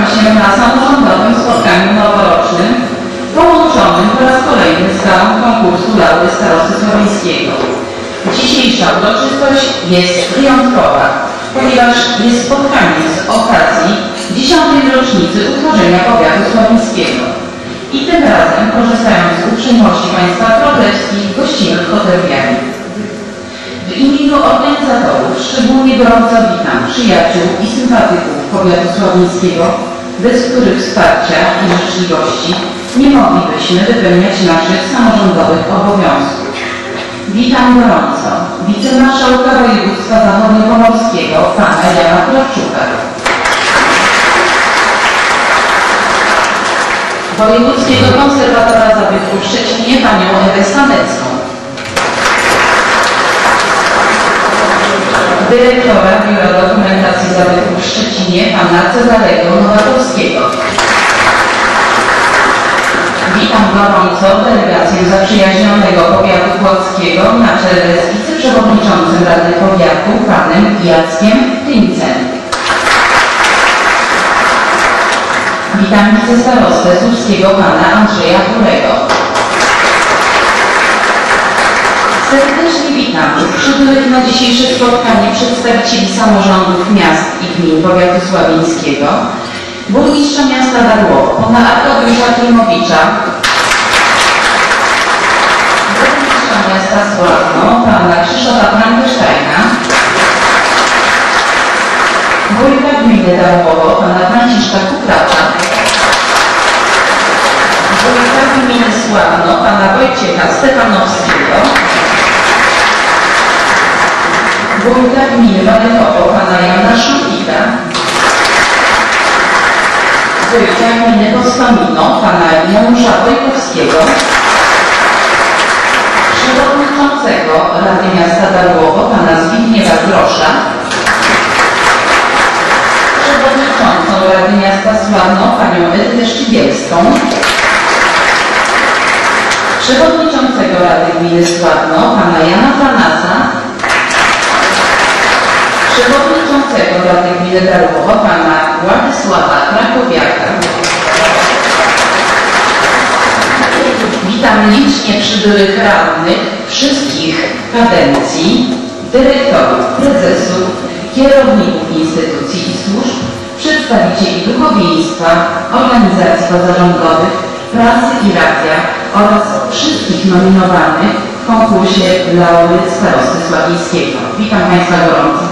Się na samorządowym spotkaniu noworocznym połączonym po raz kolejny z galą konkursu Laury Starosty Słowińskiego. Dzisiejsza uroczystość jest wyjątkowa, ponieważ jest spotkanie z okazji dziesiątej rocznicy utworzenia powiatu słowińskiego. I tym razem, korzystając z uprzejmości Państwa Królewskich, gościmy w. W imieniu organizatorów szczególnie gorąco witam przyjaciół i sympatyków powiatu sławińskiego, bez których wsparcia i życzliwości nie moglibyśmy wypełniać naszych samorządowych obowiązków. Witam gorąco wicemarszałka województwa zachodniopomorskiego pana Jana Krawczuka. Wojewódzkiego konserwatora zabytków w Szczecinie panią Ewę Stanecką. Dyrektora Biura Dokumentacji Zabytków w Szczecinie pana Cezarego Nowakowskiego. Witam gorąco delegację zaprzyjaźnionego powiatu płockiego na czele z wiceprzewodniczącym Rady Powiatu panem Jackiem Tyńcem. Witam wicestarostę Słupskiego pana Andrzeja Kurego. Serdecznie witam przybyłych na dzisiejsze spotkanie przedstawicieli samorządów miast i gmin powiatu sławińskiego, burmistrza miasta Darłowo, pana Arkadiusza Klimowicza, burmistrza miasta Sławno, pana Krzysztofa Frankensteina, wójta gminy Darłowo, pana Franciszka Kupracza, wójta gminy Sławno, pana Wojciecha Stefanowskiego, wójta gminy Wadychowo, pana Jana Szumika, wójta gminy Kostomino, pana Janusza Wojkowskiego, przewodniczącego Rady Miasta Darłowo, pana Zbigniewa Grosza, przewodniczącą Rady Miasta Sławno, panią Edytę Szczygielską, przewodniczącego Rady Gminy Sławno, pana Jana Franasa, przewodniczącego Rady Gminy Darłowo, pana Władysława Krakowiaka. Witam licznie przybyłych radnych wszystkich kadencji, dyrektorów, prezesów, kierowników instytucji i służb, przedstawicieli duchowieństwa, organizacji pozarządowych, prasy i radia oraz wszystkich nominowanych w konkursie Laury Starosty Sławińskiego. Witam Państwa gorąco.